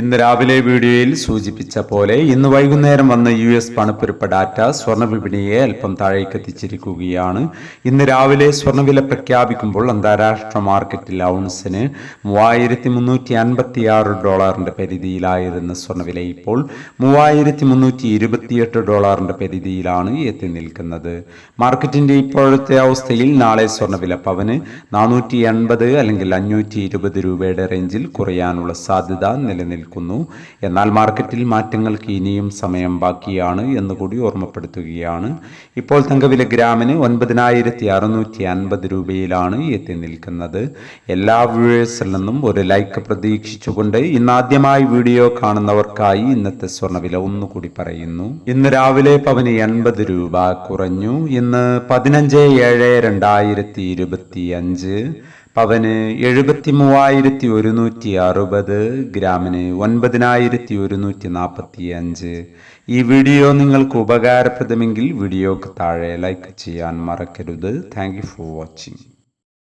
ഇന്ന് രാവിലെ വീഡിയോയിൽ സൂചിപ്പിച്ച പോലെ ഇന്ന് വൈകുന്നേരം വന്ന യു എസ് പണപ്പെരുപ്പ ഡാറ്റ സ്വർണ വിപണിയെ അല്പം താഴേക്ക് എത്തിച്ചിരിക്കുകയാണ്. ഇന്ന് രാവിലെ സ്വർണവില പ്രഖ്യാപിക്കുമ്പോൾ അന്താരാഷ്ട്ര മാർക്കറ്റിൽ ഔൺസിന് മൂവായിരത്തി മുന്നൂറ്റി അൻപത്തി ആറ് ഡോളറിന്റെ പരിധിയിലായിരുന്ന സ്വർണവില ഇപ്പോൾ മൂവായിരത്തി മുന്നൂറ്റി ഇരുപത്തിയെട്ട് ഡോളറിന്റെ പരിധിയിലാണ് എത്തി നിൽക്കുന്നത്. മാർക്കറ്റിന്റെ ഇപ്പോഴത്തെ അവസ്ഥയിൽ നാളെ സ്വർണവില പവന് നാനൂറ്റി എൺപത് അല്ലെങ്കിൽ അഞ്ഞൂറ്റി ഇരുപത് രൂപയുടെ റേഞ്ചിൽ കുറയാനുള്ള സാധ്യത നിലനിൽക്കുന്നു എന്നാൽ മാർക്കറ്റിൽ മാറ്റങ്ങൾക്ക് ഇനിയും സമയം ബാക്കിയാണ് എന്നുകൂടി ഓർമ്മപ്പെടുത്തുകയാണ്. ഇപ്പോൾ തങ്കവില ഗ്രാമിന് ഒൻപതിനായിരത്തി അറുന്നൂറ്റി അൻപത് രൂപയിലാണ് എത്തി നിൽക്കുന്നത്. എല്ലാ വ്യൂവേഴ്സിൽ നിന്നും ഒരു ലൈക്ക് പ്രതീക്ഷിച്ചുകൊണ്ട് ഇന്നാദ്യമായി വീഡിയോ കാണുന്നവർക്കായി ഇന്നത്തെ സ്വർണവില ഒന്നുകൂടി പറയുന്നു. ഇന്ന് രാവിലെ പവന് എൺപത് രൂപ കുറഞ്ഞു. ഇന്ന് പതിനഞ്ച് ഏഴ് രണ്ടായിരത്തി ഇരുപത്തി അഞ്ച് പവന് എഴുപത്തി മൂവായിരത്തി ഒരുന്നൂറ്റി അറുപത് ഗ്രാമിന് ഒൻപതിനായിരത്തി ഒരുന്നൂറ്റി നാൽപ്പത്തി അഞ്ച് ഈ വീഡിയോ നിങ്ങൾക്ക് ഉപകാരപ്രദമെങ്കിൽ വീഡിയോക്ക് താഴെ ലൈക്ക് ചെയ്യാൻ മറക്കരുത്. Thank for watching